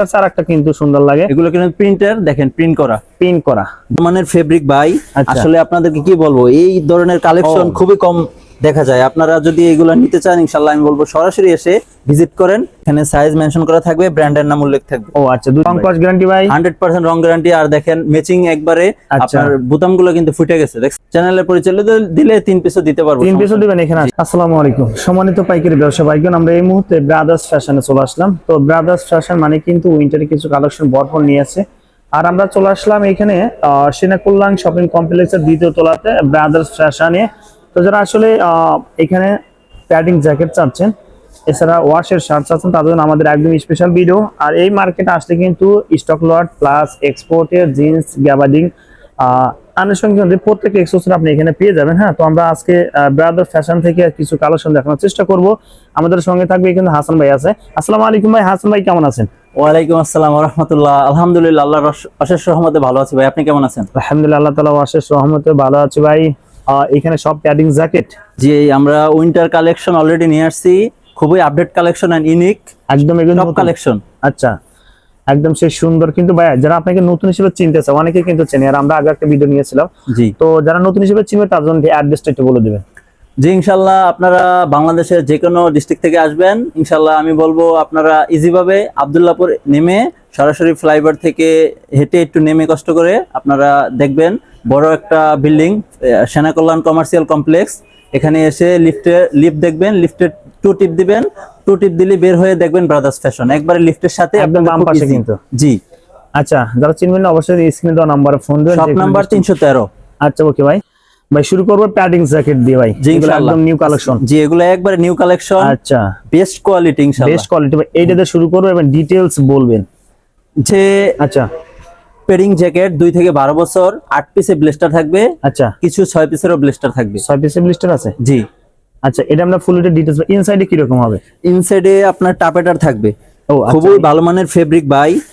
একটা চার একটা কিন্তু সুন্দর লাগে। এগুলো কিন্তু প্রিন্টার দেখেন প্রিন্ট করা। প্রিন্ট করা। মানের ফেব্রিক ভাই। আচ্ছা। আসলে আপনাদেরকে কি বলব এই ধরনের কালেকশন খুবই কম দেখা যায়। আপনারা যদি এগুলো নিতে চান ইনশাল্লাহ আমি বলব সরাসরি এসে ভিজিট করেন। এখানে সাইজ মেনশন করা থাকবে ব্র্যান্ডের নাম উল্লেখ থাকবে। ও আচ্ছা দুই কস গ্যারান্টি ভাই? হান্ড্রেড পার্সেন্ট রং গ্যারান্টি আর দেখেন ম্যাচিং একবারে আচ্ছা। আপনার বোতামগুলো কিন্তু ফুটে গেছে। চ্যানেলের পরিচয় দি- দিলে তিন পিসও দিতে পারব। তিন পিসও দিবেন এখানে আসসালামু আলাইকুম। সম্মানিত পাইকারি ব্যবসা ভাইগণ আমরা এই মুহূর্তে ব্রাদার্স ফ্যাশনে চলে আসলাম। তো ব্রাদার্স ফ্যাশন মানে কিন্তু উইন্টারে কিছু কালেকশন ভরপুর নিয়ে আছে আর আমরা চলে আসলাম এখানে আহ, সেনা কল্যাণ শপিং কমপ্লেক্সের দ্বিতীয় তলাতে ব্রাদার্স ফ্যাশনে তো যারা আসলে আহ, এখানে প্যাডিং জ্যাকেট চাচ্ছেন এছাড়া ওয়াশের শার্ট চাচ্ছেন তাদের জন্য আমাদের একদম স্পেশাল ভিডিও আর এই মার্কেটে আসলে কিন্তু স্টক লট প্লাস এক্সপোর্টের জিন্স গ্যাবার্ডিং আনুষঙ্গিক প্রত্যেক এক্সপোর্ট আপনি এখানে পেয়ে যাবেন হ্যাঁ? তো আমরা আজকে ব্রাদার ফ্যাশন থেকে কিছু কালেকশন দেখানোর চেষ্টা করব। আমাদের সঙ্গে থাকবে এখানে হাসান ভাই আছে। আসসালামু আলাইকুম ভাই হাসান ভাই কেমন আছেন? ওয়ালাইকুম আসসালাম রহমতুল্লাহ আলহামদুলিল্লাহ আল্লাহর অশেষ রহমতে ভালো আছি ভাই। আপনি কেমন আছেন? আলহামদুলিল্লাহ আল্লাহ তালা অশেষ রহমতে ভালো আছে ভাই। এখানে সব প্যাডিং জ্যাকেট জি আমরা উইন্টার কালেকশন অলরেডি নিয়ে আসছি। খুবই আপডেট কালেকশন এন্ড ইউনিক একদম এগুলো টপ কালেকশন আচ্ছা একদম সেই সুন্দর। কিন্তু ভাই যারা আপনাকে নতুন হিসেবে চিনতেছে অনেকে কিন্তু চেনে আর আমরা আগে একটা ভিডিও নিয়েছিলাম। জি। তো যারা নতুন হিসেবে চিনবে তার জন্য অ্যাড্রেসটা একটু বলে দিবেন। জি ইনশাল্লাহ আপনারা বাংলাদেশের যে কোনো ডিস্ট্রিক্ট থেকে আসবেন। ইনশাল্লাহ আমি বলব আপনারা ইজি ভাবে আবদুল্লাপুর নেমে সরাসরি ফ্লাইওভার থেকে হেঁটে একটু নেমে কষ্ট করে আপনারা দেখবেন বড় একটা বিল্ডিং সেনা কল্যাণ কমার্শিয়াল কমপ্লেক্স। এখানে এসে লিফটে লিফট দেখবেন লিফটে টু টিপ দিবেন। টু টিপ দিলে বের হয়ে দেখবেন ব্রাদার্স ফ্যাশন একবারে লিফটের সাথে একদম বাম পাশে কিন্তু। জি। আচ্ছা যারা চিনবেন না অবশ্যই স্ক্রিনে দেওয়া নাম্বারে ফোন দেবেন শপ নাম্বার district- তিনশো তেরো। আচ্ছা ওকে ভাই। ভাই শুরু করব প্যাডিং জ্যাকেট দিয়ে ভাই। এগুলো একদম নিউ কালেকশন জি এগুলো একবারে নিউ কালেকশন আচ্ছা। বেস্ট কোয়ালিটি ইনশাল্লাহ বেস্ট কোয়ালিটি ভাই। এইটা দিয়ে শুরু করব এবং ডিটেলস বলবেন। যে আচ্ছা। পেডিং জ্যাকেট দুই থেকে বারো বছর আট পিসে ব্লেস্টার থাকবে আচ্ছা। কিছু ছয় পিসেরও ব্লেস্টার থাকবে। ছয় পিসের লিস্টার আছে? জি। আচ্ছা এটা আমরা ফুল এটা ডিটেলস ইনসাইডে কি রকম হবে? ইনসাইডে আপনার টাপেটার থাকবে। আচ্ছা। খুবই ভালো মানের ফেব্রিক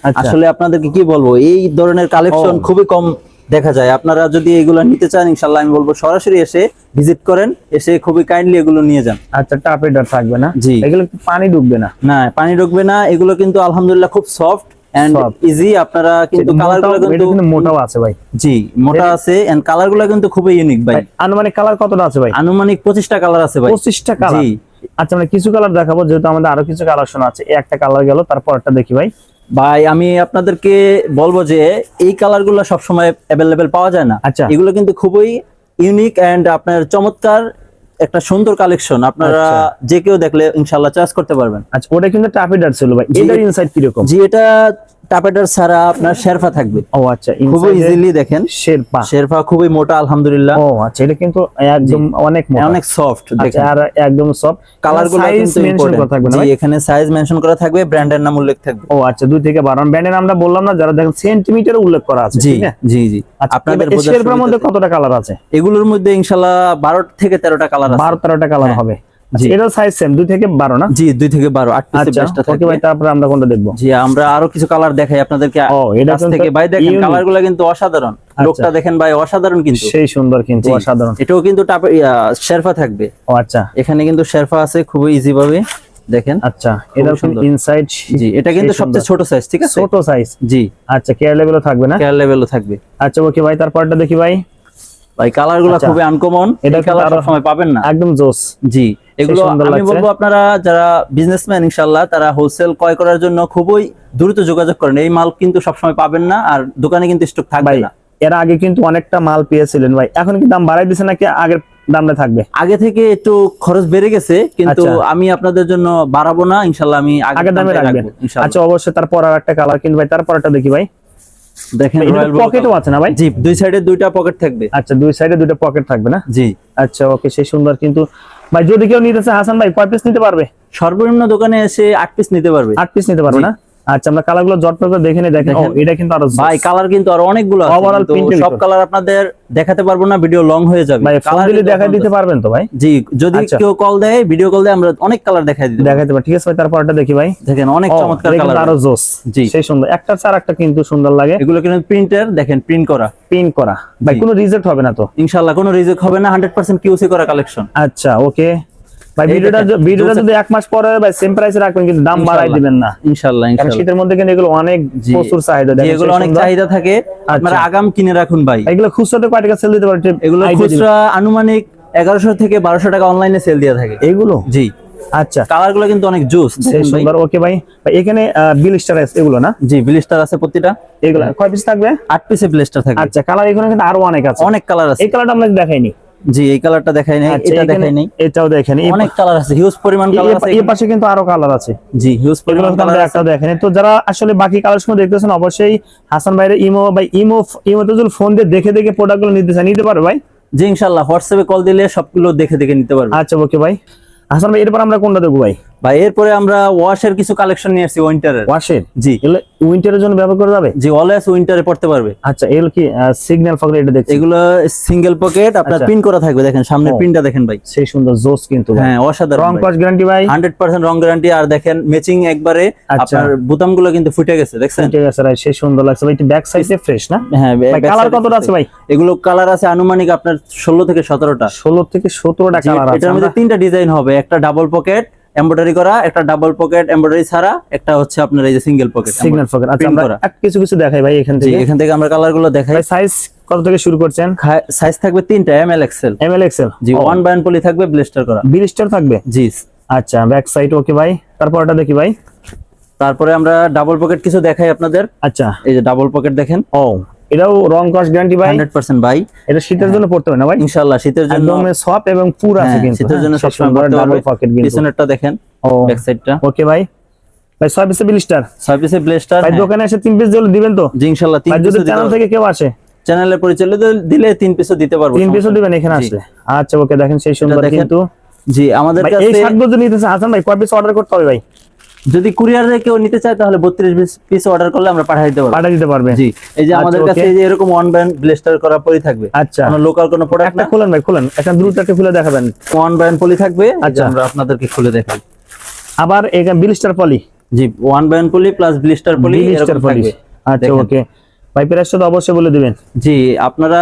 আচ্ছা। আসলে আপনাদেরকে কি বলব? এই ধরনের কালেকশন খুবই কম দেখা যায়। আপনারা যদি এগুলো নিতে চান ইনশাল্লাহ আমি বলব সরাসরি এসে ভিজিট করেন। এসে খুবই কাইন্ডলি এগুলো নিয়ে যান। আচ্ছা টাপেডার থাকবে না? জি। এগুলো পানি ডুববে না? না পানি ঢুকবে না। এগুলো কিন্তু আলহামদুলিল্লাহ খুব সফট এন্ড ইজি আপনারা কিন্তু কালারগুলো মোটাও- এটা কিন্তু কিন্তু মোটাও আছে ভাই। জি মোটা আছে এন্ড কালার কিন্তু খুবই ইউনিক ভাই। ভাই, আনুমানিক কালার কতটা আছে ভাই? আনুমানিক পঁচিশটা কালার আছে ভাই। পঁচিশটা কালার আচ্ছা আমরা কিছু কালার দেখাবো যেহেতু আমাদের আরও কিছু কালেকশন আছে। একটা কালার গেল তারপরটা দেখি ভাই। ভাই আমি আপনাদেরকে বলব যে এই কালারগুলো সবসময় অ্যাভেলেবেল পাওয়া যায় না। আচ্ছা। এগুলো কিন্তু খুবই ইউনিক এন্ড আপনার চমৎকার একটা সুন্দর কালেকশন আপনারা আচ্ছা। যে কেউ দেখলে ইনশাল্লাহ চয়েস করতে পারবেন। আচ্ছা ওটা কিন্তু টাপেডার ছিল ভাই। এটার ইনসাইড কি রকম জি এটা টাপেটার ছাড়া আপনার শেরফা থাকবে। ও আচ্ছা খুবই ইজিলি দেখেন। শেরপা শেরফা খুবই মোটা আলহামদুলিল্লাহ। ও আচ্ছা এটা কিন্তু একদম অনেক মোটা। অনেক সফট আচ্ছা দেখেন। আর একদম সব কালারগুলো কিন্তু মেনশন করা থাকবে না জি এখানে সাইজ মেনশন করা থাকবে ব্র্যান্ডের নাম উল্লেখ থাকবে। ও আচ্ছা দুই থেকে বারো। ব্যান্ডের আমরা বললাম না যারা দেখেন সেন্টিমিটার উল্লেখ করা আছে জি জি জি। আচ্ছা আপনাদের শেরপার মধ্যে কতটা কালার আছে? এগুলোর মধ্যে ইনশাল্লাহ বারো থেকে তেরোটা কালার আছে। বারো তেরোটা কালার। হবে। এটা সাইজ সেম দুই থেকে বারো না? জি দুই থেকে বারো আট পিসের ব্যাচটা ওকে ভাই তারপরে আমরা কোনটা দেখব? জি আমরা আরও কিছু কালার দেখাই আপনাদেরকে। ও এটা থেকে ভাই দেখেন unique। কিন্তু অসাধারণ। লোকটা দেখেন ভাই অসাধারণ কিন্তু। সেই সুন্দর কিন্তু অসাধারণ। এটাও কিন্তু শেরফা থাকবে। ও আচ্ছা। এখানে কিন্তু শেরফা আছে খুবই ইজি ভাবে। দেখেন আচ্ছা এটা। ইনসাইড জি এটা কিন্তু সবচেয়ে ছোট সাইজ ঠিক আছে? ছোট সাইজ জি। আচ্ছা কেয়ার লেভেলও থাকবে না? কেয়ার লেভেলও থাকবে। আচ্ছা ওকে ভাই তারপরটা দেখি ভাই। ভাই কালারগুলো আচ্ছা। খুবই আনকমন এটা কালার সময় পাবেন না। একদম জোস। জি এগুলো আমি বলব আপনারা যারা বিজনেসম্যান ইনশাল্লাহ তারা হোলসেল ক্রয় করার জন্য খুবই দ্রুত যোগাযোগ করেন। এই মাল কিন্তু সবসময় পাবেন না আর দোকানে কিন্তু স্টক থাকবে না। এর আগে কিন্তু অনেকটা মাল পেয়েছিলেন ভাই। এখন কি দাম বাড়াই দিছে নাকি আগের দামটা থাকবে? আগে থেকে একটু খরচ বেড়ে গেছে কিন্তু আচ্ছা। আমি আপনাদের জন্য বাড়াবো না। ইনশাল্লাহ আমি আগের দামে রাখব, আচ্ছা অবশ্যই তারপর আর একটা কালার কিনবে ভাই। তারপরটা দেখি ভাই। দেখেন রয়্যাল পকেটও আছে না ভাই? জি দুই সাইডে দুইটা পকেট থাকবে। আচ্ছা দুই সাইডে দুইটা পকেট থাকবে না? জি। আচ্ছা ওকে সেই সুন্দর কিন্তু। ভাই যদি কেউ নিতে চায় হাসান ভাই কয় পিস নিতে পারবে? সর্বনিম্ন দোকানে এসে আট পিস নিতে পারবে। আট পিস নিতে পারবে না? আচ্ছা আমরা কালারগুলো জট করে দেখে নিই দেখেন। ও এটা কিন্তু আরও ভাই কালার কিন্তু আর অনেকগুলো আছে, কিন্তু সব কালার আপনাদের দেখাতে পারব না ভিডিও লং হয়ে যাবে। ভাই Colour দিলে দেখাই দিতে পারবেন তো ভাই? জি যদি আচ্ছা। কেউ কল দেয় ভিডিও কল দেয় আমরা অনেক কালার দেখাই দিই দেখাইতে পারি ঠিক আছে ভাই তারপরটা দেখি ভাই। দেখেন অনেক চমৎকার কালার আরও জোস। জি। সেই সুন্দর। একটা চার একটা কিন্তু সুন্দর লাগে। এগুলো কিন্তু প্রিন্টার দেখেন প্রিন্ট করা। পিন করা। ভাই কোনো রিজেক্ট হবে না তো। ইনশাল্লাহ কোনো রিজেক্ট হবে না হান্ড্রেড পার্সেন্ট কিউসি করা কালেকশন আচ্ছা ওকে ভাই ভিডিওটা ভিডিওটা যদি এক মাস পরে ভাই সেম প্রাইসে রাখবেন কিন্তু দাম বাড়াই দিবেন না। ইনশাল্লাহ কারণ শীতের মধ্যে কিন্তু এগুলো অনেক প্রচুর চাহিদা জি, এগুলো অনেক চাহিদা থাকে। আপনারা আচ্ছা। আগাম কিনে রাখুন ভাই। এগুলো খুচরাতে কয় টাকা সেল দিতে পারে? এগুলো খুচরা আনুমানিক থেকে বারোশো টাকা অনলাইনে সেল দিয়ে থাকে। এগুলো? জি। আচ্ছা। কালারগুলো কিন্তু অনেক জুস সুন্দর ওকে ভাই। এখানে বিল স্টার এগুলো না? জি ব্লিস্টার আছে প্রতিটা। এগুলো কয় পিস থাকবে? আট পিসে ব্লিস্টার থাকে আচ্ছা কালার এখানে কিন্তু আরও অনেক আছে। অনেক কালার আছে। এই কালারটা আমরা দেখাইনি। জি এই কালারটা দেখাই নাই আচ্ছা, এটা দেখাই নাই। এটাও দেখেন অনেক কালার আছে হিউজ পরিমাণ কালার আছে এই পাশে কিন্তু আরও কালার আছে। জি হিউজ পরিমাণ কালার একটা দেখেনি তো যারা আসলে বাকি কালার সময় দেখতেছেন অবশ্যই হাসান ভাইয়ের ইমো বা ইমো ইমোতে যদি ফোন দিয়ে দেখে দেখে প্রোডাক্টগুলো নিতে চান নিতে পারবে ভাই? জি ইনশাআল্লাহ হোয়াটসঅ্যাপে কল দিলে সবগুলো দেখে দেখে নিতে পারবে। আচ্ছা ওকে ভাই। হাসান ভাই এরপর আমরা কোনটা দেখব ভাই? ভাই এরপরে আমরা ওয়াশের কিছু কালেকশন নিয়ে আসছি উইন্টারের ওয়াশের? জি। এগুলো উইন্টারের জন্য ব্যবহার করা যাবে? জি অলওয়েজ উইন্টারে পড়তে পারবে। আচ্ছা এগুলো কি সিগন্যাল ফাগলে এটা দেখছি? এগুলো সিঙ্গেল পকেট আপনার আচ্ছা। পিন করা থাকবে দেখেন সামনের পিনটা দেখেন ভাই। সেই সুন্দর জোস কিন্তু হ্যাঁ অসাধারণ রং। কস গ্যারান্টি ভাই। হান্ড্রেড পার্সেন্ট রং গ্যারান্টি আর দেখেন ম্যাচিং একবারে আচ্ছা। আপনার বোতামগুলো কিন্তু ফুটে গেছে দেখছেন? ঠিক আছে ভাই সেই সুন্দর লাগছে ভাই। এটা ব্যাক সাইডে ফ্রেশ না? হ্যাঁ ভাই কালার কতটা আছে ভাই? এগুলো কালার আছে আনুমানিক আপনার ষোলো থেকে সতেরোটা। ষোলো থেকে সতেরোটা কালার আছে এটার মধ্যে তিনটা ডিজাইন হবে। একটা ডাবল পকেট এমব্রয়ডারি করা একটা ডাবল পকেট এমব্রয়ডারি ছাড়া একটা হচ্ছে আপনার এই যে সিঙ্গেল পকেট সিগন্যাল পকেট আচ্ছা আমরা কিছু কিছু দেখাই ভাই এখান থেকে। এখান থেকে আমরা কালারগুলো দেখাই। সাইজ কত থেকে শুরু করছেন? সাইজ থাকবে তিনটা M L XL M L XL G one বায়ান পলি থাকবে ব্লেস্টার করা। বিল স্টার থাকবে? জি। আচ্ছা ব্যাক সাইড ওকে ভাই। তারপর এটা দেখি ভাই। তারপরে আমরা ডাবল পকেট কিছু দেখাই আপনাদের। আচ্ছা। এই যে ডাবল পকেট দেখেন। ও। এটাও রং কস গ্যারান্টি ভাই। হান্ড্রেড পার্সেন্ট ভাই। এটা শীতের জন্য পড়তে হবে না ভাই? ইনশাল্লাহ শীতের জন্য একদম সফট এবং পুর আছে হ্যাঁ, কিন্তু। শীতের জন্য হ্যাঁ, সেই সবসময় পড়তে ডাবল পকেট কিন্তু। পিছনেরটা দেখেন ও। ব্যাক সাইডটা ওকে ভাই। ভাই ছয় পিসে বিল স্টার ছয় পিসে ব্লেস্টার ভাই দোকানে এসে তিন পিস দিলে দিবেন তো? জি ইনশাল্লাহ তিন ভাই যদি চ্যানেল থেকে কেউ আসে। চ্যানেলের পরিচয় দিলে- তিন পিসও দিতে পারব তিন পিসও দিবেন এখানে। আসলে। আচ্ছা ওকে দেখেন সেই সুন্দর। কিন্তু। জি আমাদের এই কাছে শার্টগুলো যদি নিতে হাসান ভাই কয় পিস অর্ডার করতে হবে ভাই? যদি কুরিয়ারে কেউ নিতে চায় তাহলে বত্রিশ পিস অর্ডার করলে আমরা পাঠিয়ে দিতে পারব। পাঠিয়ে দিতে পারবে। জি এই যে আচ্ছা, আমাদের কাছে এই যে এরকম ওয়ান ব্যান্ড ব্লেস্টার করা পলি থাকবে। আচ্ছা। কোনো লোকাল কোনো প্রোডাক্ট না? খুলেন ভাই খুলেন। একটা দ্রুত একটা খুলে দেখাবেন। ওয়ান ব্যান্ড পলি থাকবে আচ্ছা। আমরা আপনাদেরকে খুলে দেখাই। আবার এখানে blister poly G one band poly plus blister poly blister এরকম পলি থাকবে। আচ্ছা। ওকে ভাই প্রাইসটা তো অবশ্যই বলে দিবেন। জি আপনারা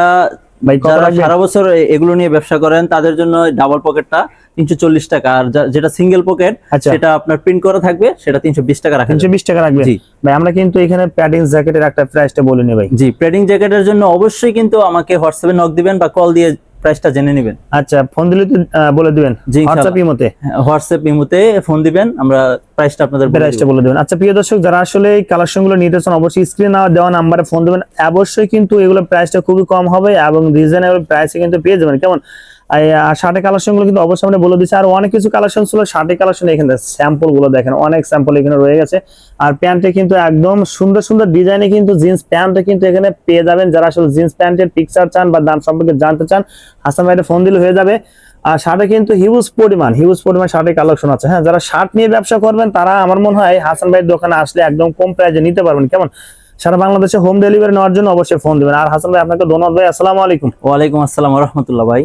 ভাই যারা সারা বছর এগুলো নিয়ে ব্যবসা করেন তাদের জন্য ডাবল পকেটটা তিনশো চল্লিশ টাকা। আর যেটা সিঙ্গেল পকেট আচ্ছা। সেটা আপনার প্রিন্ট করা থাকবে সেটা তিনশো বিশ টাকা রাখেন তিনশো বিশ টাকা রাখবে। ভাই আমরা কিন্তু এখানে প্যাডিং জ্যাকেটের একটা প্রাইসটা বলে নি ভাই। জি প্যাডিং জ্যাকেটের জন্য অবশ্যই কিন্তু আমাকে হোয়াটসঅ্যাপে নক দিবেন বা কল দিয়ে প্রাইসটা জেনে নেবেন। আচ্ছা ফোন দিলে তো বলে দিবেন। হোয়াটসঅ্যাপ ইমোতে? হোয়াটসঅ্যাপ ইমোতে ফোন দিবেন আমরা প্রাইসটা আপনাদের প্রাইসটা বলে দিবেন। আচ্ছা প্রিয় দর্শক যারা আসলে এই কালেকশনগুলো নিতে চান অবশ্যই স্ক্রিনে দেওয়া নাম্বারে ফোন দিবেন। অবশ্যই কিন্তু এগুলো প্রাইসটা খুবই কম হবে এবং রিজনেবল প্রাইসে কিন্তু পেয়ে যাবেন। কেমন? শার্টের কালেকশনগুলো কিন্তু অবশ্যই আমরা বলে দিচ্ছি। আর অনেক কিছু কালেকশন ছিল, শার্টের কালেকশন এখানে স্যাম্পলগুলো দেখেন, অনেক স্যাম্পল এখানে রয়ে গেছে। আর প্যান্টে কিন্তু একদম সুন্দর সুন্দর ডিজাইনে কিন্তু জিন্স প্যান্টে কিন্তু এখানে পেয়ে যাবেন। যারা আসলে জিন্স প্যান্টের পিকচার চান বা দাম সম্পর্কে জানতে চান, হাসান ভাইটা ফোন দিলে হয়ে যাবে। আর শার্টে কিন্তু হিউজ পরিমাণ হিউজ পরিমাণ শার্টের কালেকশন আছে। হ্যাঁ যারা শার্ট নিয়ে ব্যবসা করবেন, তারা আমার মনে হয় হাসান ভাইয়ের দোকানে আসলে একদম কম প্রাইজে নিতে পারবেন। কেমন? সারা বাংলাদেশে হোম ডেলিভারি নেওয়ার জন্য অবশ্যই ফোন দেবেন। আর হাসান ভাই, আপনাকে ধন্যবাদ ভাই। আসসালামু আলাইকুম। ওয়ালাইকুম আসসালাম রহমতুল্লাহ ভাই।